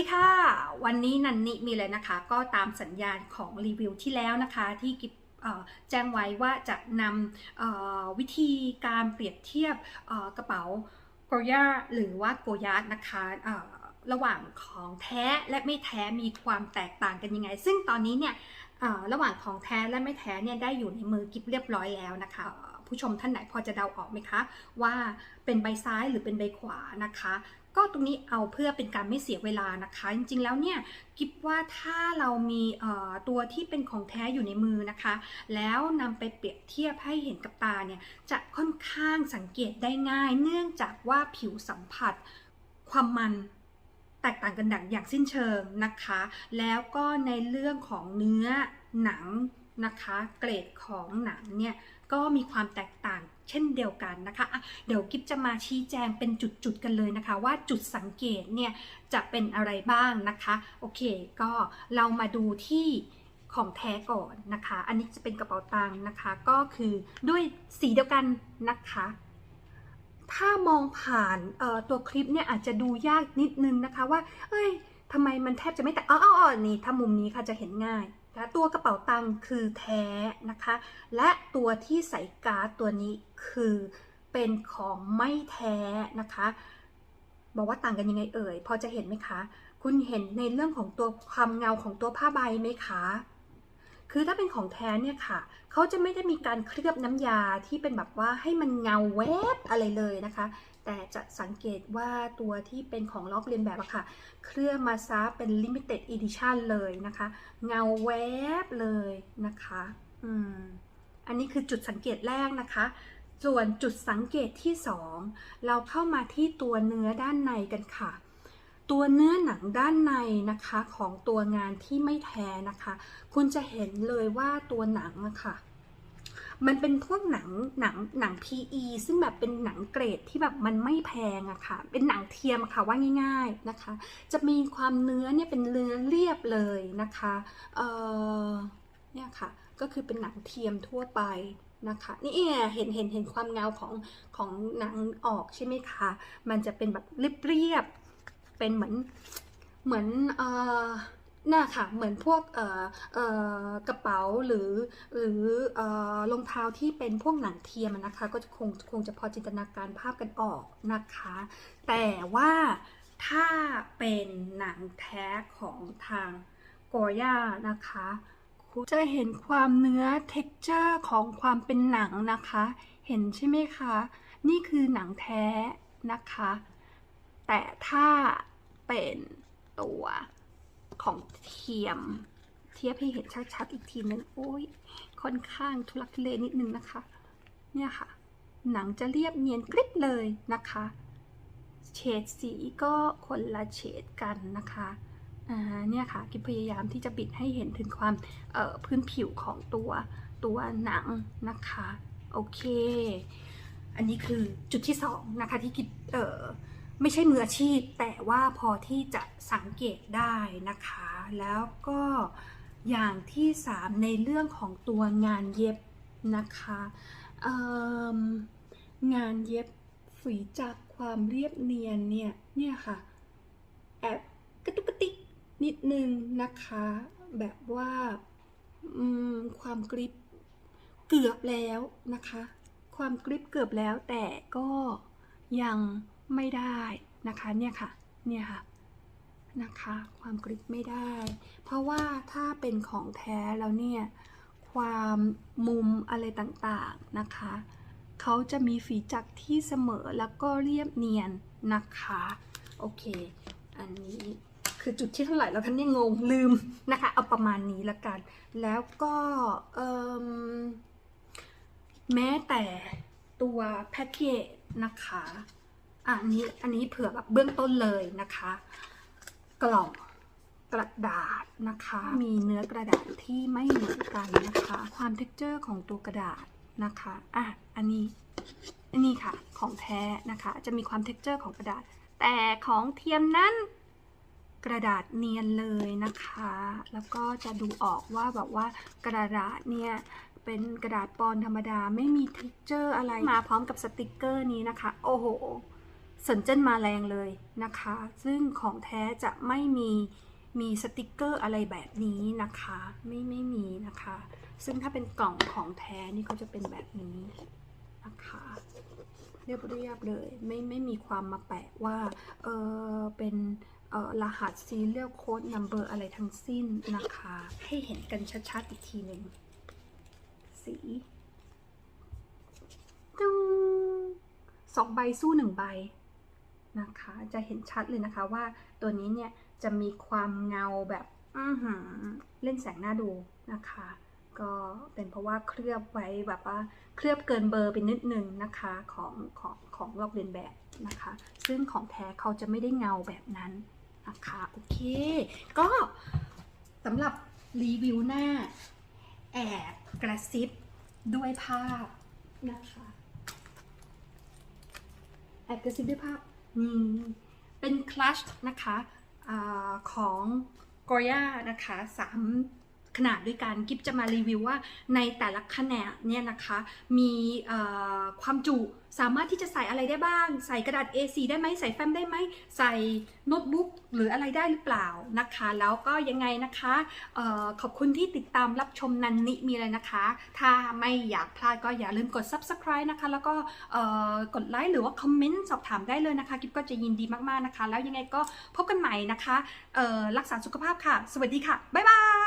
ดีค่ะ วันนี้นันนิมีเลยนะคะ ก็ตามสัญญาณของรีวิวที่แล้วนะคะ ที่กิบแจ้งไว้ว่าจะนำวิธีการเปรียบเทียบกระเป๋าโกยาหรือว่าโกยาตนะคะระหว่างของแท้และไม่แท้มีความแตกต่างกันยังไง ซึ่งตอนนี้เนี่ยระหว่างของแท้และไม่แท้เนี่ยได้อยู่ในมือกิบเรียบร้อยแล้วนะคะผู้ชมท่านไหนพอจะเดาออกไหมคะ ว่าเป็นใบซ้ายหรือเป็นใบขวานะคะ ก็ตรงนี้เอาเพื่อเป็นการไม่เสียเวลานะคะ จริงๆแล้วเนี่ยกิบว่าถ้าเรามีตัวที่เป็นของแท้อยู่ในมือนะคะ แล้วนำไปเปรียบเทียบให้เห็นกับตาเนี่ยจะค่อนข้างสังเกตได้ง่าย เนื่องจากว่าผิวสัมผัสความมันแตกต่างกันดังอย่างสิ้นเชิงนะคะ แล้วก็ในเรื่องของเนื้อหนัง นะคะเกรดของหนังเนี่ยก็มีความแตกต่างเช่นเดียวกันนะคะะเดี๋ยวกิฟจะมาชี้แจงเป็นจุดๆกันเลยนะคะ ว่าจุดสังเกตเนี่ยจะเป็นอะไรบ้างนะคะโอเคก็เรามาดูที่ของแท้ก่อนนะคะ อันนี้จะเป็นกระเป๋าตังค์นะคะ ก็คือด้วยสีเดียวกันนะคะ ถ้ามองผ่านตัวคลิปเนี่ยอาจจะดูยากนิดนึงนะคะว่า เอ้ยทำไมมันแทบจะไม่แต่อ๋ออ๋ออ๋อนี่ถ้ามุมนี้ค่ะจะเห็นง่าย นะตัวกระเป๋าตังค์คือแท้นะคะ และตัวที่ใส่การ์ดตัวนี้คือเป็นของไม่แท้นะคะ บอกว่าต่างกันยังไงเอ่ย พอจะเห็นไหมคะ คุณเห็นในเรื่องของตัวความเงาของตัวผ้าใบไหมคะ คือถ้าเป็นของแท้เนี่ยค่ะ เขาจะไม่ได้มีการเคลือบน้ำยาที่เป็นแบบว่าให้มันเงาแวบอะไรเลยนะคะ แต่จะสังเกตว่าตัวที่เป็นของลอกเลียนแบบอะค่ะ เคลือบมาซะเป็น limited edition เลยนะคะ เงาแวบเลยนะคะ อืม อันนี้คือจุดสังเกตแรกนะคะ ส่วนจุดสังเกตที่ 2 เราเข้ามาที่ตัวเนื้อด้านในกันค่ะ ตัวเนื้อหนังด้านในนะคะของตัวงานที่ไม่แท้นะคะ คุณจะเห็นเลยว่าตัวหนังอะค่ะมันเป็นพวกหนังหนังหนัง PE ซึ่งแบบเป็นหนังเกรดที่แบบมันไม่แพงอะค่ะ เป็นหนังเทียมค่ะว่าง่าย ๆนะคะ จะมีความเนื้อเนี่ยเป็นเนื้อเรียบเลยนะคะเออเนี่ยค่ะ ก็คือเป็นหนังเทียมทั่วไปนะคะนี่เห็นเห็นเห็นความเงาของของหนังออกใช่ไหมคะ มันจะเป็นแบบเรียบ เป็นเหมือนเหมือนเอ่อน่าค่ะเหมือนพวกเอ่อเอ่อกระเป๋าหรือหรือเอ่อรองเท้าที่เป็นพวกหนังเทียมนะคะก็จะคงคงจะพอจินตนาการภาพกันออกนะคะ แต่ว่าถ้าเป็นหนังแท้ของทางกอย่านะคะคุณจะเห็นความเนื้อ texture ของความเป็นหนังนะคะ เห็นใช่ไหมคะ นี่คือหนังแท้นะคะ แต่ถ้า เป็นตัวของเทียม เทียบให้เห็นชัดๆอีกทีนึงโอ้ยค่อนข้างทุลักทุเลนิดนึงนะคะ เนี่ยค่ะ หนังจะเรียบเนียนกริบเลยนะคะเฉดสีก็คนละเฉดกันนะคะอ่าเนี่ยค่ะกิบพยายามที่จะบิดให้เห็นถึงความเอ่อพื้นผิวของตัวตัวหนังนะคะ โอเค อันนี้คือจุดที่สองนะคะที่กิบเอ่อ ไม่ใช่มืออาชีพ แต่ว่าพอที่จะสังเกตได้นะคะ แล้วก็อย่างที่สามในเรื่องของตัวงานเย็บนะคะงานเย็บฝีจากความเรียบเนียนเนี่ยเนี่ยค่ะแอบกระตุกกระติกนิดนึงนะคะ แบบว่าความกริบเกือบแล้วนะคะ ความกริบเกือบแล้วแต่ก็ยัง ไม่ได้นะคะเนี่ยค่ะเนี่ยค่ะนะคะความกริบไม่ได้ เพราะว่าถ้าเป็นของแท้แล้วเนี่ยความมุมอะไรต่างๆนะคะเขาจะมีฝีจักรที่เสมอแล้วก็เรียบเนียนนะคะโอเค อันนี้คือจุดที่เท่าไหร่แล้วท่านเนี่ยงงลืมนะคะ เอาประมาณนี้ละกัน แล้วก็เอิ่มแม้แต่ตัวแพ็กเกจนะคะ อันนี้อันนี้เผื่อแบบเบื้องต้นเลยนะคะ กล่องกระดาษนะคะ มีเนื้อกระดาษที่ไม่เหมือนกันนะคะ ความเท็กเจอร์ของตัวกระดาษนะคะอะอันนี้อันนี้ค่ะของแท้นะคะ จะมีความเท็กเจอร์ของกระดาษ แต่ของเทียมนั้นกระดาษเนียนเลยนะคะ แล้วก็จะดูออกว่าแบบว่ากระดาษเนี่ยเป็นกระดาษปอนธรรมดาไม่มีเท็กเจอร์อะไรมาพร้อมกับสติกเกอร์นี้นะคะ โอ้โห สนเจนมาแรงเลยนะคะ ซึ่งของแท้จะไม่มีมีสติกเกอร์อะไรแบบนี้นะคะ ไม่ไม่มีนะคะ ซึ่งถ้าเป็นกล่องของแท้นี่เขาจะเป็นแบบนี้นะคะเรียบเรียบๆเลยไม่ไม่มีความมาแปะว่าเออเป็นเออรหัส serial code number อะไรทั้งสิ้นนะคะ ให้เห็นกันชัดๆอีกทีหนึ่งสีตึ้งสองใบสู้หนึ่งใบ นะคะ จะเห็นชัดเลยนะคะว่าตัวนี้เนี่ยจะมีความเงาแบบอือหือเล่นแสงหน้าดูนะคะ ก็เป็นเพราะว่าเคลือบไว้แบบว่าเคลือบเกินเบอร์ไปนิดนึงนะคะของของของลอกเลียนแบบนะคะ ซึ่งของแท้เขาจะไม่ได้เงาแบบนั้นนะคะโอเค ก็สำหรับรีวิวหน้า แอบกระซิบด้วยภาพนะคะแอบกระซิบด้วยภาพ เป็นคลัชนะคะอของกอย่านะคะสาม ขนาดด้วยกันกิฟจะมารีวิวว่าในแต่ละขนาดเนี่ยนะคะมีความจุสามารถที่จะใส่อะไรได้บ้าง ใส่กระดาษ A4 ได้ไหมใส่แฟ้มได้ไหมใส่โน้ตบุ๊กหรืออะไรได้หรือเปล่านะคะ แล้วก็ยังไงนะคะออขอบคุณที่ติดตามรับชมนันนิมีเลยนะคะ ถ้าไม่อยากพลาดก็อย่าลืมกด subscribe นะคะ แล้วก็กดไลค์หรือว่าคอมเมนต์สอบถามได้เลยนะคะกิฟก็จะยินดีมากๆนะคะ แล้วยังไงก็พบกันใหม่นะคะรักษาสุขภาพค่ะ สวัสดีค่ะบ๊ายบาย